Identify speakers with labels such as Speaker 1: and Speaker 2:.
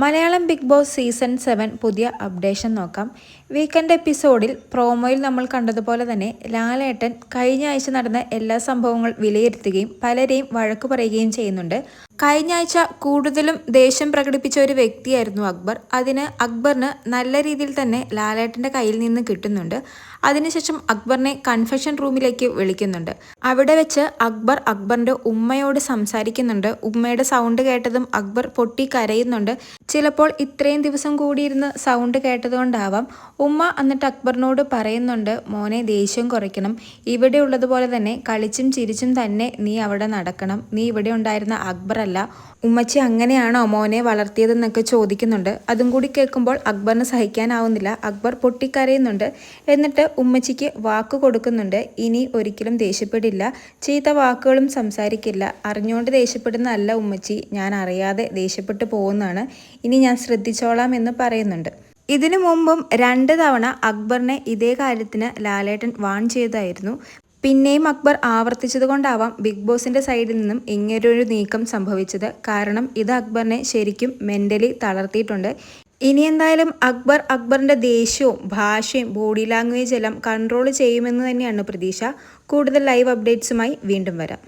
Speaker 1: Malayalam Big Boss season seven പുതിയ updation നോക്കാം. Weekend എപ്പിസോഡിൽ പ്രോമോയിൽ നമ്മൾ കണ്ടതുപോലെ തന്നെ ലാലേട്ടൻ കഴിഞ്ഞ ആഴ്ച നടന്ന എല്ലാ സംഭവങ്ങൾ വിലയിരുത്തുകയും പലരെയും വഴക്കു പറയുകയും ചെയ്യുന്നുണ്ട്. കഴിഞ്ഞ ആഴ്ച കൂടുതലും ദേഷ്യം പ്രകടിപ്പിച്ച ഒരു വ്യക്തിയായിരുന്നു അക്ബർ. അതിന് അക്ബറിന് നല്ല രീതിയിൽ തന്നെ ലാലേട്ടന്റെ കയ്യിൽ നിന്ന് കിട്ടുന്നുണ്ട്. അതിനുശേഷം അക്ബറിനെ കൺഫെഷൻ റൂമിലേക്ക് വിളിക്കുന്നുണ്ട്. അവിടെ വെച്ച് അക്ബർ അക്ബറിന്റെ ഉമ്മയോട് സംസാരിക്കുന്നുണ്ട്. ഉമ്മയുടെ സൗണ്ട് കേട്ടതും അക്ബർ പൊട്ടി കരയുന്നുണ്ട്. ചിലപ്പോൾ ഇത്രയും ദിവസം കൂടിയിരുന്ന് സൗണ്ട് കേട്ടതുകൊണ്ടാവാം. ഉമ്മ എന്നിട്ട് അക്ബറിനോട് പറയുന്നുണ്ട് മോനെ ദേഷ്യം കുറയ്ക്കണം. ഇവിടെ ഉള്ളതുപോലെ തന്നെ കളിച്ചും ചിരിച്ചും തന്നെ നീ അവിടെ നടക്കണം. നീ ഇവിടെ ഉണ്ടായിരുന്ന അക്ബർ അല്ല ഉമ്മച്ചി അങ്ങനെയാണോ മോനെ വളർത്തിയതെന്നൊക്കെ ചോദിക്കുന്നുണ്ട്. അതും കൂടി കേൾക്കുമ്പോൾ അക്ബറിന് സഹിക്കാനാവുന്നില്ല. അക്ബർ പൊട്ടിക്കരയുന്നുണ്ട്. എന്നിട്ട് ഉമ്മച്ചിക്ക് വാക്ക് കൊടുക്കുന്നുണ്ട്. ഇനി ഒരിക്കലും ദേഷ്യപ്പെടില്ല. ചീത്ത വാക്കുകളും സംസാരിക്കില്ല. അറിഞ്ഞുകൊണ്ട് ദേഷ്യപ്പെടുന്നതല്ല ഉമ്മച്ചി. ഞാൻ അറിയാതെ ദേഷ്യപ്പെട്ടു പോകുന്നതാണ്. ഇനി ഞാൻ ശ്രദ്ധിച്ചോളാം എന്ന് പറയുന്നുണ്ട്. ഇതിനു മുമ്പും രണ്ട് തവണ അക്ബറിനെ ഇതേ കാര്യത്തിന് ലാലേട്ടൻ വാൺ ചെയ്തായിരുന്നു. പിന്നെയും അക്ബർ ആവർത്തിച്ചതുകൊണ്ടാവാം ബിഗ് ബോസിന്റെ സൈഡിൽ നിന്നും ഇങ്ങനൊരു നീക്കം സംഭവിച്ചത്. കാരണം ഇത് അക്ബറിനെ ശരിക്കും മെന്റലി തളർത്തിയിട്ടുണ്ട്. ഇനി എന്തായാലും അക്ബർ അക്ബറിന്റെ ദേഷ്യവും ഭാഷയും ബോഡി ലാംഗ്വേജ് എല്ലാം കൺട്രോൾ ചെയ്യുമെന്ന് തന്നെയാണ് പ്രതീക്ഷ. കൂടുതൽ ലൈവ് അപ്ഡേറ്റ്സുമായി വീണ്ടും വരാം.